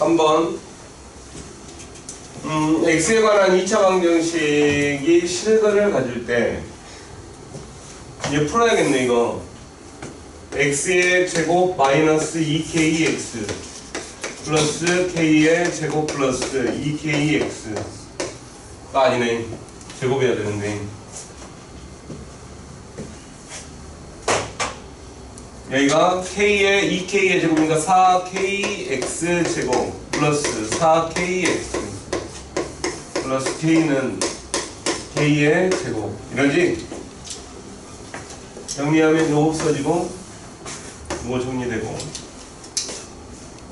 3번. 음, x에 관한 2차 방정식이 실근을 가질 때 이제 풀어야겠네 이거. X의 제곱 마이너스 2kx 플러스 k의 제곱 플러스 2kx가 아니네. 제곱해야 되는데 여기가 k의 2k의 제곱이니까 4kx 제곱 플러스 4kx 플러스 k는 k의 제곱. 이러지? 정리하면 이거 없어지고 이거 정리되고.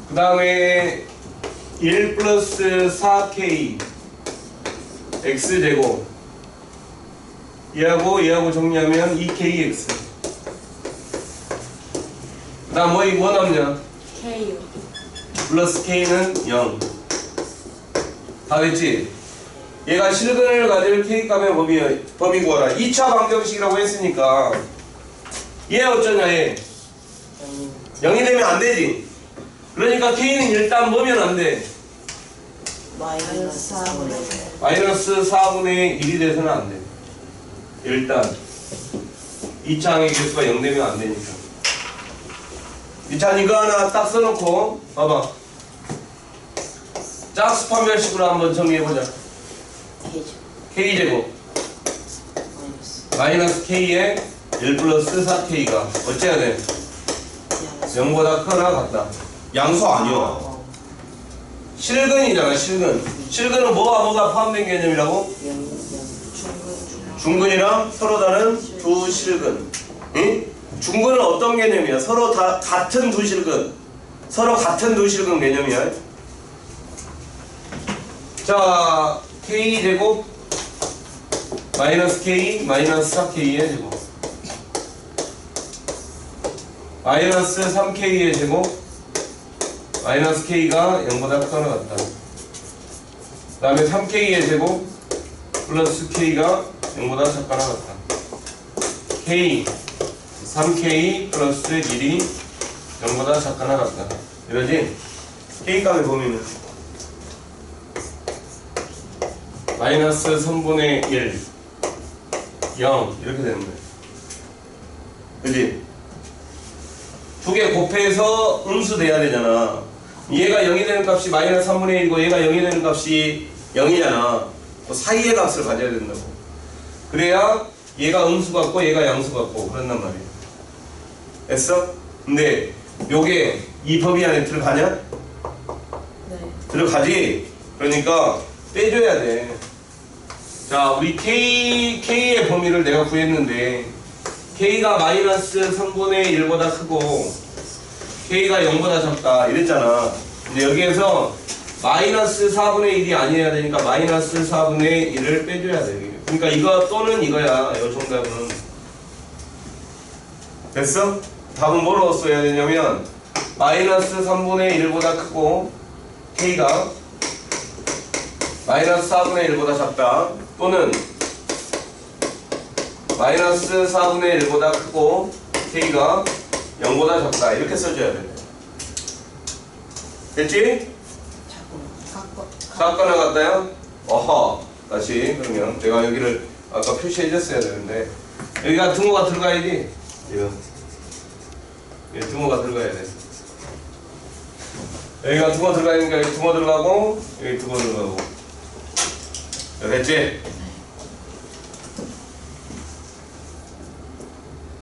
그 다음에 1 플러스 4k x 제곱. 얘하고 얘하고 정리하면 2kx 그 다음 뭐, 뭐 남냐? K요. 플러스 k는 0. 다 됐지? 얘가 실근을 가질 k값의 범위, 범위 구하라. 2차 방정식이라고 했으니까 얘 어쩌냐 얘? 0이 되면 안 되지. 그러니까 k는 일단 뭐면 안 돼? 마이너스 4분의 마이너스 4분의 1이 돼서는 안 돼. 일단 2차 항의 개수가 0 되면 안 되니까. 자 이거 하나 딱 써놓고 봐봐. 짝수 판별식으로 한번 정리해보자. K제곱 마이너스. k에 1 플러스 4k가 어째야 돼? 마이너스. 0보다 크거나 같다. 양수 아니야. 어, 실근이잖아 실근. 실근은 뭐와 뭐가 포함된 개념이라고? 중근이랑 서로 다른 두 실근. 응? 중근은 어떤 개념이야? 서로 다 같은 두 실근. 서로 같은 두 실근 개념이야. 자, k 제곱 마이너스 k 마이너스 4k의 제곱 마이너스 3k의 제곱 마이너스 k가 0보다 크거나 같다. 그 다음에 3k의 제곱 플러스 k가 0보다 작거나 같다. k 3k 플러스 1이 0보다 작거나 같다. 이러지? k 값의 범위는 마이너스 3분의 1 0 이렇게 되는 거야. 그지? 두 개 곱해서 음수 돼야 되잖아. 얘가 0이 되는 값이 마이너스 3분의 1이고 얘가 0이 되는 값이 0이잖아. 그 사이의 값을 가져야 된다고. 그래야 얘가 음수 같고 얘가 양수 같고 그런단 말이야. 됐어? 근데 요게 이 범위 안에 들어가냐? 네. 들어가지. 그러니까 빼줘야 돼. 자, 우리 K, K의 범위를 내가 구했는데 K가 마이너스 3분의 1보다 크고 K가 0보다 작다 이랬잖아. 근데 여기에서 마이너스 4분의 1이 아니어야 되니까 마이너스 4분의 1을 빼줘야 돼. 그러니까 이거 또는 이거야. 이 정답은. 됐어? 답은 뭐로 써야 되냐면 마이너스 3분의 1보다 크고 K가 마이너스 4분의 1보다 작다 또는 마이너스 4분의 1보다 크고 K가 0보다 작다. 이렇게 써줘야 돼 됐지? 사건을 갖다요? 어허. 다시 그러면 내가 여기를 아까 표시해 줬어야 되는데 여기가 등호가 들어가야지 이거 여기 등호가 들어가야 돼 여기가 등호 들어가니까 여기 등호 들어가고 여기 등호 들어가고 됐지?